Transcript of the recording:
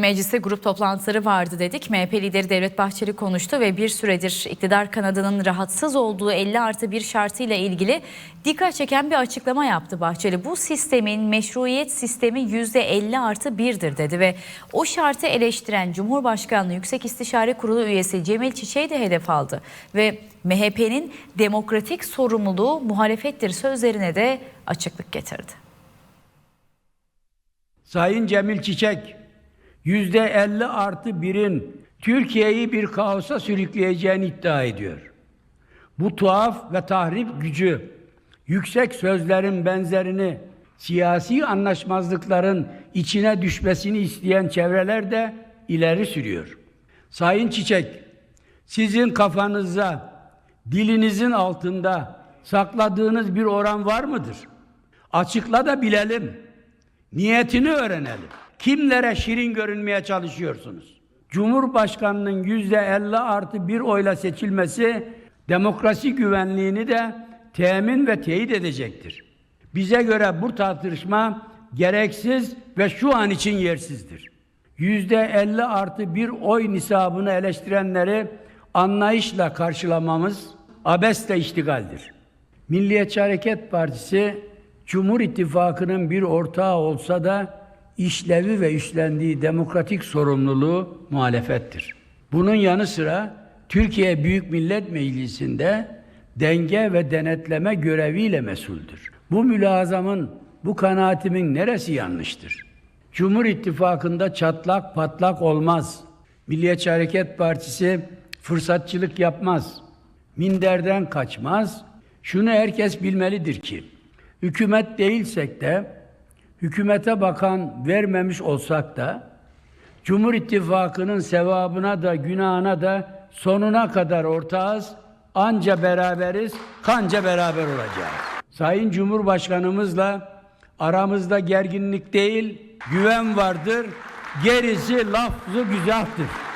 Mecliste grup toplantıları vardı dedik. MHP lideri Devlet Bahçeli konuştu ve bir süredir iktidar kanadının rahatsız olduğu 50 artı bir şartıyla ilgili dikkat çeken bir açıklama yaptı Bahçeli. Bu sistemin meşruiyet sistemi %50 artı 1'dir dedi ve o şartı eleştiren Cumhurbaşkanlığı Yüksek İstişare Kurulu üyesi Cemil Çiçek'i de hedef aldı. Ve MHP'nin demokratik sorumluluğu muhalefettir sözlerine de açıklık getirdi. Sayın Cemil Çiçek, yüzde 50 artı birin Türkiye'yi bir kaosa sürükleyeceğini iddia ediyor. Bu tuhaf ve tahrip gücü, yüksek sözlerin benzerini, siyasi anlaşmazlıkların içine düşmesini isteyen çevreler de ileri sürüyor. Sayın Çiçek, sizin kafanızda, dilinizin altında sakladığınız bir oran var mıdır? Açıkla da bilelim. Niyetini öğrenelim. Kimlere şirin görünmeye çalışıyorsunuz? Cumhurbaşkanının yüzde 50 artı bir oyla seçilmesi demokrasi güvenliğini de temin ve teyit edecektir. Bize göre bu tartışma gereksiz ve şu an için yersizdir. Yüzde 50 artı bir oy nisabını eleştirenleri anlayışla karşılamamız abesle iştigaldir. Milliyetçi Hareket Partisi Cumhur İttifakı'nın bir ortağı olsa da işlevi ve üstlendiği demokratik sorumluluğu muhalefettir. Bunun yanı sıra Türkiye Büyük Millet Meclisi'nde denge ve denetleme göreviyle mesuldür. Bu mülazamın, bu kanaatimin neresi yanlıştır? Cumhur İttifakı'nda çatlak patlak olmaz. Milliyetçi Hareket Partisi fırsatçılık yapmaz. Minderden kaçmaz. Şunu herkes bilmelidir ki, hükümet değilsek de, hükümete bakan vermemiş olsak da, Cumhur İttifakı'nın sevabına da günahına da sonuna kadar ortağız, anca beraberiz, kanca beraber olacağız. Sayın Cumhurbaşkanımızla aramızda gerginlik değil, güven vardır, gerisi lafzı güzeldir.